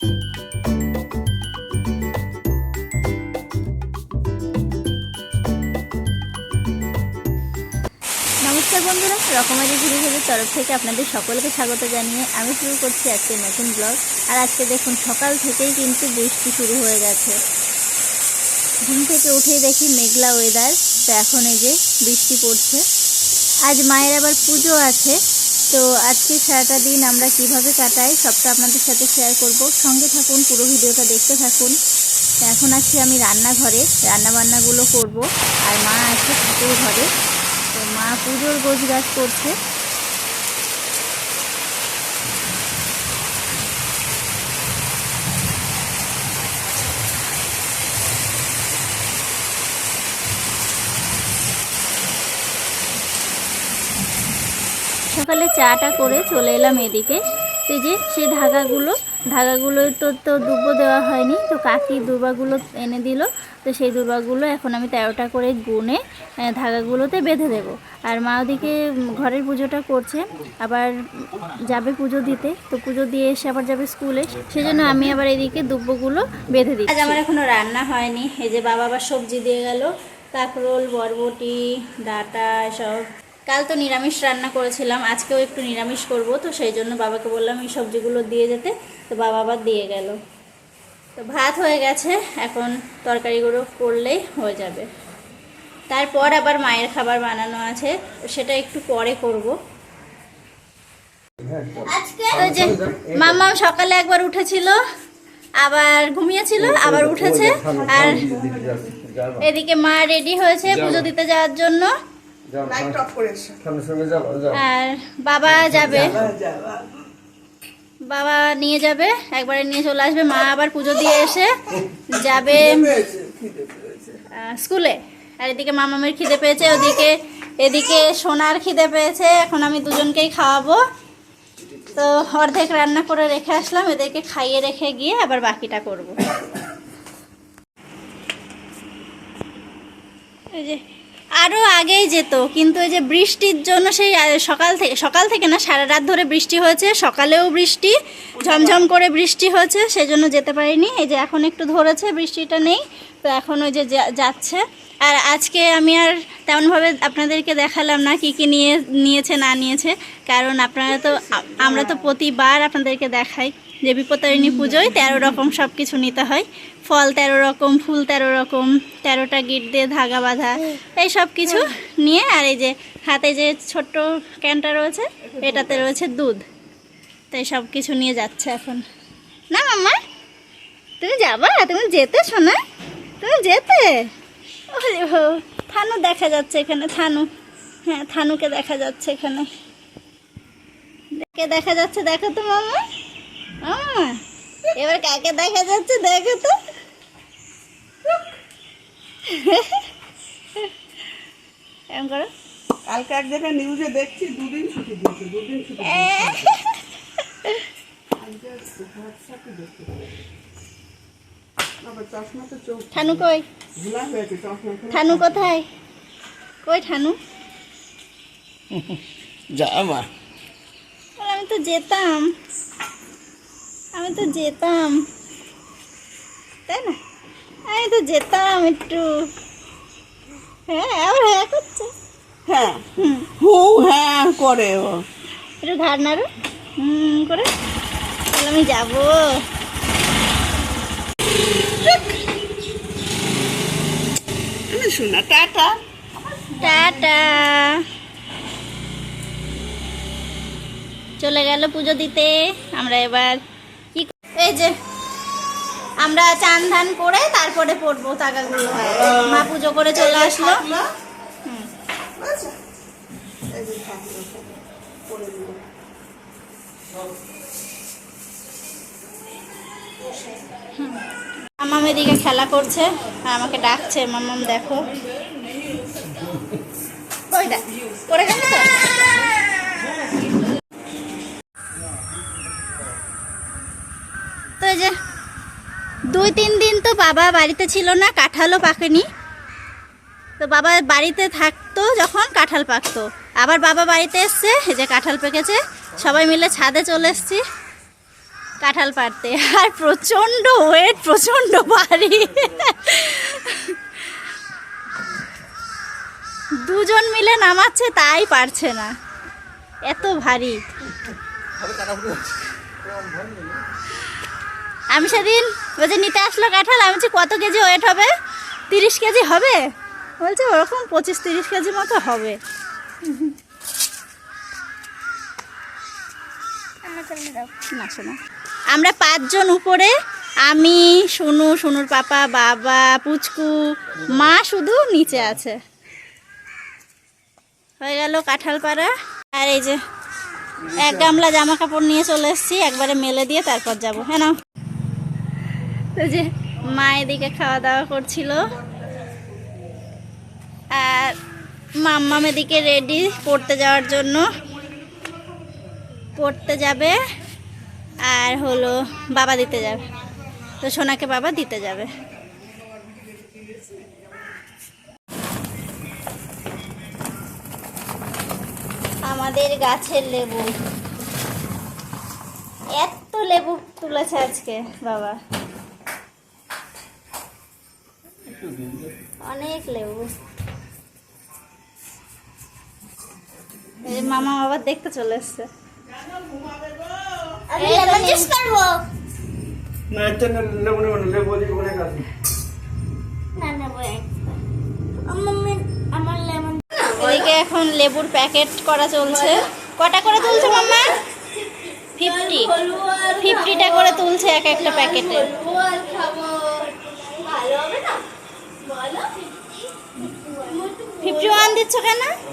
নমস্কার বন্ধুরা, রকমারি ভিডিওগুলির তরফ থেকে আপনাদের সকলকে স্বাগত জানিয়ে আমি শুরু করছি আজকে নতুন ব্লগ আর আজকে দেখুন, সকাল থেকেই কিন্তু বৃষ্টি শুরু হয়ে গেছে। ঘুম থেকে উঠেই দেখি মেঘলা ওয়েদার তো এখন এই যে বৃষ্টি পড়ছে। আজ মায়ের আবার পুজো আছে। তো আজকে সারাটা দিন আমরা কীভাবে কাটাই সবটা আপনাদের সাথে শেয়ার করব। সঙ্গে থাকুন, পুরো ভিডিওটা দেখতে থাকুন। এখন আছি আমি রান্নাঘরে। রান্নাবান্নাগুলো করব। আর মা আছে ঠাকুর ঘরে। তো মা পুজোর গোছ গাছ করছে। সকালে চাটা করে চলে এলাম এদিকে। তো যে, সেই ধাগাগুলো ধাগাগুলো তো তো দুব্বো দেওয়া হয়নি, তো কাকি দুর্বাগুলো এনে দিল। তো সেই দুর্বাগুলো এখন আমি তেরোটা করে গুনে ধাগাগুলোতে বেঁধে দেব। আর মা ওদিকে ঘরের পুজোটা করছে, আবার যাবে পুজো দিতে। তো পুজো দিয়ে এসে আবার যাবে স্কুলে। সেজন্য আমি আবার এদিকে দুব্বগুলো বেঁধে দিই আজ আমার এখনও রান্না হয়নি। এই যে বাবা আবার সবজি দিয়ে গেল। কাঁকরোল, বরবটি, ডাটা সব কাল তো নিরামিষ রান্না করেছিলাম আজকেও একটু নিরামিষ করব তো সেই জন্য বাবাকে বললাম এই সবজিগুলো দিয়ে যেতে তো বাবা আবার দিয়ে গেল। তো ভাত হয়ে গেছে এখন তরকারিগুলো করলেই হয়ে যাবে। তারপর আবার মায়ের খাবার বানানো আছে সেটা একটু পরে করব। যে মাম্মাম সকালে একবার উঠেছিল আবার ঘুমিয়েছিল আবার উঠেছে আর এদিকে মা রেডি হয়েছে পুজো দিতে যাওয়ার জন্য। আর বাবা যাবে। বাবা নিয়ে যাবে একবারে নিয়ে চলে আসবে। মা আবার পুজো দিয়ে এসে যাবে। স্কুলে। আর এদিকে মামামের খিদে পেয়েছে ওদিকে এদিকে সোনার খিদে পেয়েছে। এখন আমি দুজনকেই খাওয়াবো। তো অর্ধেক রান্না করে রেখে আসলাম। এদেরকে খাইয়ে রেখে গিয়ে আবার বাকিটা করব। এই যে আরও আগেই যেত, কিন্তু এই যে বৃষ্টির জন্য সেই সকাল থেকে সকাল থেকে না, সারা রাত ধরে বৃষ্টি হয়েছে, সকালেও বৃষ্টি, ঝমঝম করে বৃষ্টি হয়েছে সেই জন্য যেতে পারিনি, এই যে এখন একটু ধরেছে, বৃষ্টিটা নেই, তো এখন ওই যে যাচ্ছে। আর আজকে আমি আর তেমনভাবে আপনাদেরকে দেখালাম না, কি কি নিয়ে, নিয়েছে, না নিয়েছে, কারণ আপনারা তো আমরা তো প্রতিবার আপনাদেরকে দেখাই। যে বিপত্তারিণী পুজোয় তেরো রকম সব কিছু নিতে হয়। ফল তেরো রকম, ফুল তেরো রকম, তেরোটা গিট দিয়ে ধাগা বাঁধা, এই সব কিছু নিয়ে আর এই যে হাতে যে ছোট্ট ক্যানটা রয়েছে, এটাতে রয়েছে দুধ। তাই সব কিছু নিয়ে যাচ্ছে এখন। না মাম্মা, তুমি যাবা? তুমি যেতে শোনা তুমি যেতে? হো, থানু দেখা যাচ্ছে এখানে, থানু। হ্যাঁ থানুকে দেখা যাচ্ছে এখানে। দেখা যাচ্ছে দেখো তো মামা এবার কাকে দেখা যাচ্ছে দেখো তো। করো। কালকে এক জায়গায় নিউজে দেখছি দুদিন ছুটি দিয়েছে দুদিন ছুটি বাবা চশমা তো চোখ থানু কই? থানু কোথায়? কই থানু? যা মা। আমি তো যেতাম। তো যেতাম। তাই না? আমি তো যেতাম একটু। হ্যাঁ আবার হ্যাঁ করছে। হ্যাঁ। হু হ্যাঁ করে ও একটু ধার নাড়ো। হুম করে। বলে আমি যাব। শোনা টাটা। টাটা। চলে গেল পুজো দিতে। আমরা এবার এই যে আমরা চান ধান করে তারপরে পড়ব টাকাগুলো মা পুজো করে চলে আসলো। হুম। আচ্ছা। করে মামাম এদিকে খেলা করছে আর আমাকে ডাকছে মামাম দেখো। ওই দেখ পড়ে গেছে তো যে দুই, তিন দিন তো বাবা বাড়িতে ছিল না, কাঁঠালও পাকেনি। তো বাবা বাড়িতে থাকতো যখন, কাঁঠাল পাকতো। আবার বাবা বাড়িতে এসছে যে কাঁঠাল পেকেছে, সবাই মিলে ছাদে চলে এসছি কাঁঠাল পাড়তে। আর প্রচণ্ড ওয়েট, প্রচণ্ড ভারী। দুজন মিলে নামাচ্ছে, তাই পারছে না। এত ভারী। আমি সেদিন যে নিতে আসলো কাঁঠাল, আমি বলছি, কত কেজি ওয়েট হবে? তিরিশ কেজি হবে? বলছে, ওরকম পঁচিশ তিরিশ কেজি মতো হবে। আমরা পাঁচজন উপরে, আমি, সোনু, সোনুর পাপা, বাবা, পুচকু, মা শুধু নিচে আছে। হয়ে গেল কাঁঠাল পাড়া। আর এই যে এক গামলা জামা কাপড় নিয়ে চলে এসেছি, একবারে মেলে দিয়ে তারপর যাব। হ্যাঁ যে মা এদিকে খাওয়া দাওয়া করছিল। আর মাম্মাম এদিকে রেডি পড়তে যাওয়ার জন্য। পড়তে যাবে আর হলো বাবা দিতে যাবে। তো সোনাকে বাবা দিতে যাবে। আমাদের গাছের লেবু। এত লেবু তুলেছে আজকে বাবা। অনেক লেবু। এই মামা আবার দেখতে চলে এসছে। এদিকে এখন লেবুর প্যাকেট করা চলছে। কটা করে তুলছে মাম্মা ফিফটি ফিফটিটা করে তুলছে এক একটা প্যাকেটে। ওয়ান কেন?